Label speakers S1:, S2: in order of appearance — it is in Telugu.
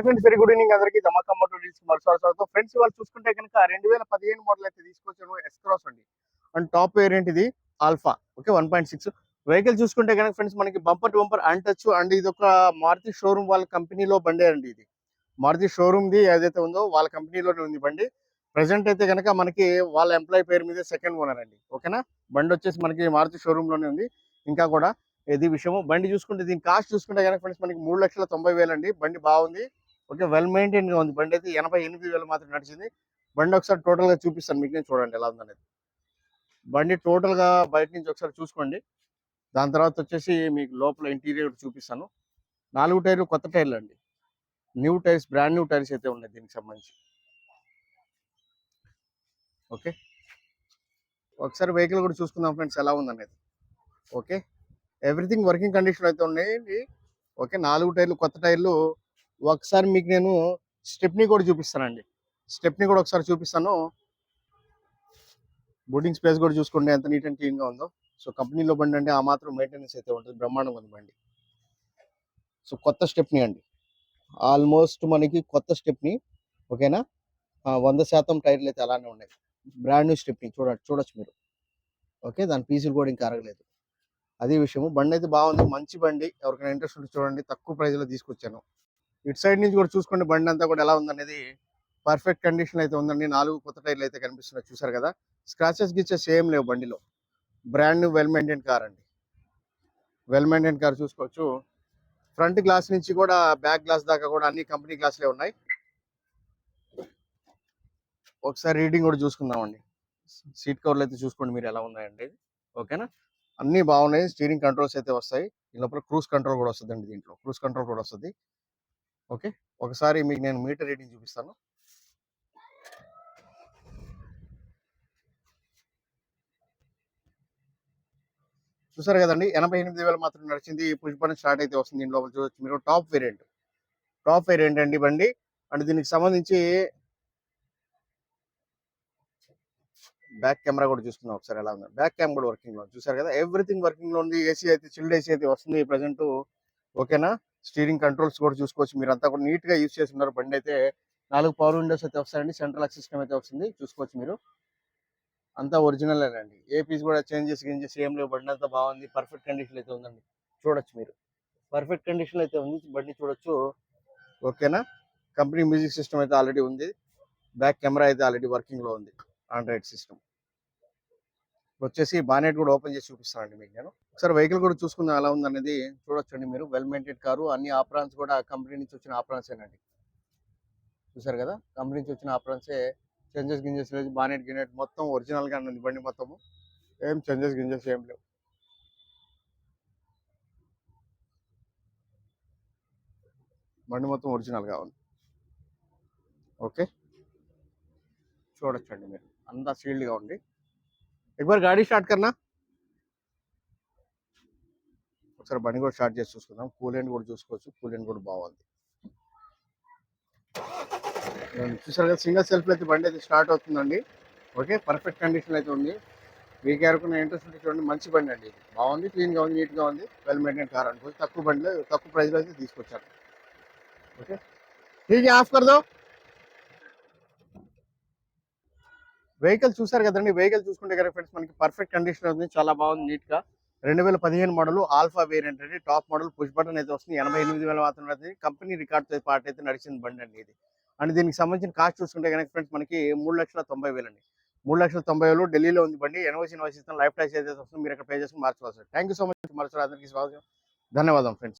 S1: ఫ్రెండ్స్ వెరీ గుడ్ ఈవినింగ్ అందరికి ధమాకా మోటార్ డీల్స్ మరోసారి ఫ్రెండ్స్ వాళ్ళు చూసుకుంటే కనుక రెండు వేల పదిహేను మోడల్ అయితే తీసుకొచ్చాను ఎస్క్రాస్ అండి. అండ్ టాప్ వేరియంట్ ఇది Alpha okay one point six vehicle చూసుకుంటే కనుక ఫ్రెండ్స్ మనకి బంపర్ టు బంపర్ అంటచ్చు అండ్ ఇది ఒక మారుతి షోరూమ్ వాళ్ళ కంపెనీలో బండి అండి ఇది. మారుతి షోరూమ్ ది ఏదైతే ఉందో వాళ్ళ కంపెనీలోనే ఉంది బండి. ప్రజెంట్ అయితే కనుక మనకి వాళ్ళ ఎంప్లాయీ పేరు మీద సెకండ్ ఓనర్ అండి. ఓకేనా బండి వచ్చేసి మనకి మారుతి షోరూమ్లోనే ఉంది. ఇంకా కూడా ఇది విషయము? బండి చూసుకుంటే దీని కాస్ట్ చూసుకుంటే కనుక ఫ్రెండ్స్ మనకి మూడు లక్షల తొంభై వేలు అండి. బండి బాగుంది. ఓకే. వెల్ మెయింటైన్గా ఉంది. బండి అయితే ఎనభై ఎనిమిది వేలు మాత్రం నడిచింది. బండి ఒకసారి టోటల్గా చూపిస్తాను మీకు నేను చూడండి ఎలా ఉందనేది. బండి టోటల్గా బయట నుంచి ఒకసారి చూసుకోండి. దాని తర్వాత వచ్చేసి మీకు లోపల ఇంటీరియర్ చూపిస్తాను. నాలుగు టైర్లు కొత్త టైర్లు అండి. New tyres brand new tyres అయితే ఉన్నాయి దీనికి సంబంధించి. ఓకే. ఒకసారి వెహికల్ కూడా చూసుకుందాం ఫ్రెండ్స్ ఎలా ఉందనేది. ఓకే. ఎవ్రీథింగ్ వర్కింగ్ కండిషన్ అయితే ఉన్నాయి. ఓకే. నాలుగు టైర్లు కొత్త టైర్లు ఒకసారి మీకు నేను స్టెప్ని కూడా చూపిస్తానండి. స్టెప్ని కూడా ఒకసారి చూపిస్తాను. బోర్డింగ్ స్పేస్ కూడా చూసుకోండి ఎంత నీట్ అండ్ క్లీన్గా ఉందో. సో కంపెనీలో బండి అంటే ఆ మాత్రం మెయింటెనెన్స్ అయితే ఉంటుంది. బ్రహ్మాండంగా ఉంది బండి. సో కొత్త స్టెప్ని అండి. ఆల్మోస్ట్ మనకి కొత్త స్టెప్ని ఓకేనా? వంద శాతం టైర్లు అయితే అలానే ఉన్నాయి. బ్రాండ్ న్యూ స్టెప్ని చూడ చూడొచ్చు మీరు. ఓకే దాని పీసులు కూడా ఇంకా అరగలేదు. అదే విషయము. బండి అయితే బాగుంది. మంచి బండి. ఎవరికైనా ఇంట్రెస్ట్ ఉంటే చూడండి. తక్కువ ప్రైజ్లో తీసుకొచ్చాను. ఇటు సైడ్ నుంచి కూడా చూసుకోండి బండి అంతా కూడా ఎలా ఉందనేది పర్ఫెక్ట్ కండిషన్ అయితే ఉందండి. నాలుగు కొత్త టైర్లు అయితే కనిపిస్తున్నాయి. చూసారు కదా? స్క్రాచెస్ గిచ్చెస్ ఏం లేవు బండిలో. Brand new well maintain car అండి. వెల్ మెయింటైన్ కార్ చూసుకోవచ్చు. ఫ్రంట్ గ్లాస్ నుంచి కూడా బ్యాక్ గ్లాస్ దాకా కూడా అన్ని కంపెనీ గ్లాసులే ఉన్నాయి. ఒకసారి రీడింగ్ కూడా చూసుకుందామండి. సీట్ కవర్లు అయితే చూసుకోండి మీరు ఎలా ఉన్నాయండి. ఓకేనా? అన్ని బాగున్నాయి. స్టీరింగ్ కంట్రోల్స్ అయితే వస్తాయి. ఈ లోపల క్రూజ్ కంట్రోల్ కూడా వస్తుందండి దీంట్లో. క్రూజ్ కంట్రోల్ కూడా వస్తుంది. ఓకే. ఒకసారి మీకు నేను మీటర్ రీడింగ్ చూపిస్తాను. చూసారు కదండి ఎనభై ఎనిమిది వేలు మాత్రం నడిచింది. పుష్పని స్టార్ట్ అయితే వస్తుంది. దీని లోపల చూడొచ్చు మీరు. Top variant. టాప్ వేరియంట్ అండి బండి. అండ్ దీనికి సంబంధించి బ్యాక్ కెమెరా కూడా చూసుకుందాం ఒకసారి ఎలా ఉంది. బ్యాక్ క్యామ్ కూడా వర్కింగ్లో చూసారు కదా ఎవ్రీథింగ్ వర్కింగ్లో ఉంది. ఏసీ అయితే చిల్డ్ ఏసీ అయితే వస్తుంది ప్రజెంట్. ఓకేనా? స్టీరింగ్ కంట్రోల్స్ కూడా చూసుకోవచ్చు. మీరు అంతా కూడా నీట్గా యూస్ చేస్తున్నారు బండి అయితే. నాలుగు పవర్ విండోస్ అయితే వస్తాయండి. సెంట్రల్ లాక్ సిస్టమ్ అయితే వస్తుంది. చూసుకోవచ్చు మీరు. అంతా ఒరిజినలేనండి ఏ పీస్ కూడా చేంజెస్ గింజెస్ ఏం లేవు. బండి అంతా బాగుంది. పర్ఫెక్ట్ కండిషన్ అయితే ఉందండి. చూడొచ్చు మీరు. పర్ఫెక్ట్ కండిషన్ అయితే ఉంది. బండి చూడొచ్చు. ఓకేనా? కంపెనీ మ్యూజిక్ సిస్టమ్ అయితే ఆల్రెడీ ఉంది. బ్యాక్ కెమెరా అయితే ఆల్రెడీ వర్కింగ్లో ఉంది. Android system. వచ్చేసి బానెట్ కూడా ఓపెన్ చేసి చూపిస్తానండి మీకు నేను. ఒకసారి వెహికల్ కూడా చూసుకుందాం ఎలా ఉందనేది చూడొచ్చండి మీరు. వెల్ మెయింటైన్ కారు అన్ని ఆపరాన్స్ కూడా కంపెనీ నుంచి వచ్చిన ఆపరాన్స్ ఏనండి చూసారు కదా? కంపెనీ నుంచి వచ్చిన ఆపరాన్సే. చేంజెస్ గింజెస్ లేదు. బానెట్ గినెట్ మొత్తం ఒరిజినల్గా ఉంది బండి మొత్తము. ఏం చేంజెస్ గింజెస్ ఏం లేవు. బండి మొత్తం ఒరిజినల్గా ఉంది. ఓకే? చూడొచ్చండి మీరు. అంతా సీల్డ్గా ఉంది. एक बार गाड़ी स्टार्ट करना ఒకసారి బండి కూడా స్టార్ట్ చేసి చూసుకుందాం కూలెంట్ కూడా చూసుకోవచ్చు కూలెంట్ కూడా బాగుంది ఉమ్, చూసారు కదా సింగల్ సెల్ఫ్ అయితే బండి అయితే స్టార్ట్ అవుతుందండి ఓకే పర్ఫెక్ట్ కండిషన్ అయితే ఉంది మీకు ఎవరికైనా ఇంట్రెస్ట్ ఉంటే చూడండి మంచి బండి అండి ఇది బాగుంది క్లీన్ గా ఉంది నీట్ గా ఉంది వెల్ మెయింటైన్ కార్ అనుకోవచ్చు తక్కువ బండిలో తక్కువ ప్రైస్ లో అయితే తీసుకొచ్చారు ఓకే ठीक है ఆఫ్ कर दो వెహికల్ చూసారు కదండి? వెహికల్ చూసుకుంటే కదా ఫ్రెండ్స్ మనకి పర్ఫెక్ట్ కండిషన్ ఉంది. చాలా బాగుంది నీట్గా. రెండు వేల పదిహేను మోడల్ ఆల్ఫా వేరియంట్ అండి. టాప్ మోడల్ పుష్ బటన్ అయితే వస్తుంది. ఎనభై ఎనిమిది వేల మాత్రం కంపెనీ రికార్డ్తో పాటు అయితే నడిచింది బండి అండి ఇది. అండ్ దీనికి సంబంధించిన కాస్ట్ చూసుకుంటే కనుక ఫ్రెండ్స్ మనకి మూడు లక్షల తొంభై వేలు అండి. మూడు లక్షల తొంభై వేలు ఢిల్లీలో ఉంది బండి. ఎన్ఓసి ఇన్వాయిస్ లైఫ్ టైస్ అయితే వస్తుంది. మీరు ఇక్కడ పే చేసుకుని మార్చుకోవచ్చు థ్యాంక్ యూ సో మచ్ మరొకసారి అందరికీ స్వాగతం. ధన్యవాదం ఫ్రెండ్స్